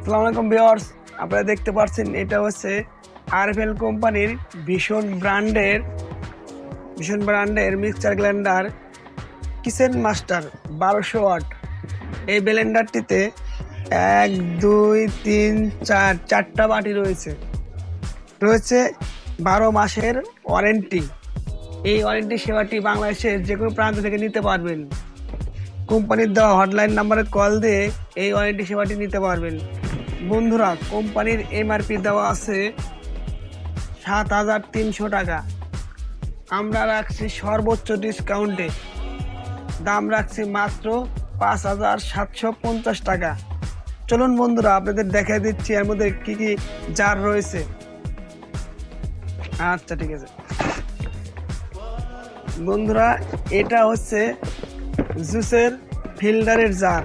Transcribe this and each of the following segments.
আসসালামু আলাইকুম ভিউয়ার্স, আপনারা দেখতে পাচ্ছেন এটা হচ্ছে আরএফএল কোম্পানির ভীষণ ব্র্যান্ডের ভীষণ ব্র্যান্ডের মিক্সচার গ্রাইন্ডার কিচেন মাস্টার বারোশো ওয়াট। এই ব্লেন্ডারটিতে এক, দুই, তিন, চার, চারটা বাটি রয়েছে। রয়েছে বারো মাসের ওয়ারেন্টি। এই ওয়ারেন্টি সেবাটি বাংলাদেশের যে কোনো প্রান্ত থেকে নিতে পারবেন। কোম্পানির দেওয়া হটলাইন নাম্বারে কল দিয়ে এই ওয়ারেন্টি সেবাটি নিতে পারবেন। বন্ধুরা, কোম্পানির এমআরপি দেওয়া আছে সাত হাজার তিনশো টাকা। আমরা রাখছি সর্বোচ্চ ডিসকাউন্টে দাম রাখছি মাত্র পাঁচ হাজার সাতশো পঞ্চাশ টাকা। চলুন বন্ধুরা, আপনাদের দেখাই দিচ্ছি এর মধ্যে কী কী জার রয়েছে। আচ্ছা ঠিক আছে। বন্ধুরা, এটা হচ্ছে জুসের ফিল্টারের জার।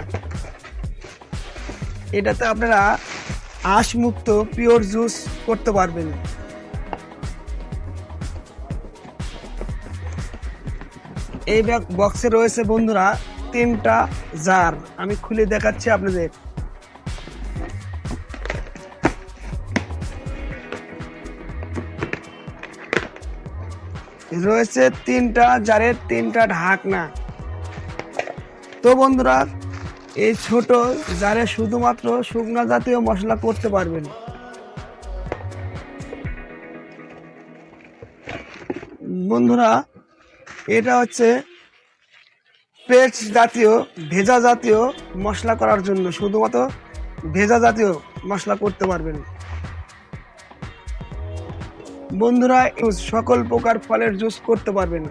এটাতে আপনারা আঁশমুক্ত পিওর জুস করতে পারবেন। এই বক্সে রয়েছে বন্ধুরা তিনটা জার। আমি খুলে দেখাচ্ছি আপনাদের। রয়েছে তিনটা জারের তিনটা ঢাকনা। তো বন্ধুরা এই ছোট জারে শুধুমাত্র শুকনো জাতীয় মশলা করতে পারবেন। বন্ধুরা, এটা হচ্ছে পেস্ট জাতীয়, ভেজা জাতীয় মশলা করার জন্য শুধুমাত্র ভেজা জাতীয় মশলা করতে পারবেন। বন্ধুরা সকল প্রকার ফলের জুস করতে পারবেন।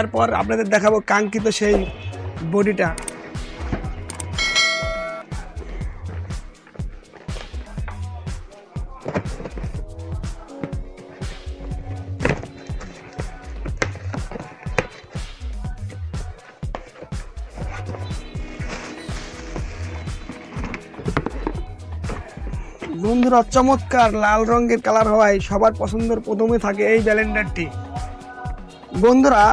এরপর আপনাদের দেখাবো কাঙ্ক্ষিত সেই বডিটা। বন্ধুরা চমৎকার লাল রঙের কালার হওয়ায় সবার পছন্দের প্রথমে থাকে এই ব্যালেন্ডারটি। বন্ধুরা,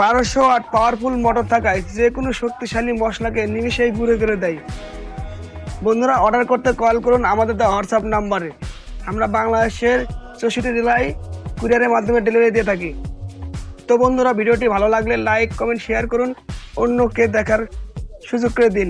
বারোশো আট পাওয়ারফুল মোটর থাকায় যে কোনো শক্তিশালী মশলাকে নিমিশেই গুঁড়ো করে দেয়। বন্ধুরা অর্ডার করতে কল করুন আমাদের দেওয়া হোয়াটসঅ্যাপ নাম্বারে। আমরা বাংলাদেশের চৌষট্টি জেলায় কুরিয়ারের মাধ্যমে ডেলিভারি দিয়ে থাকি। তো বন্ধুরা, ভিডিওটি ভালো লাগলে লাইক কমেন্ট শেয়ার করুন। অন্যকে দেখার সুযোগ করে দিন।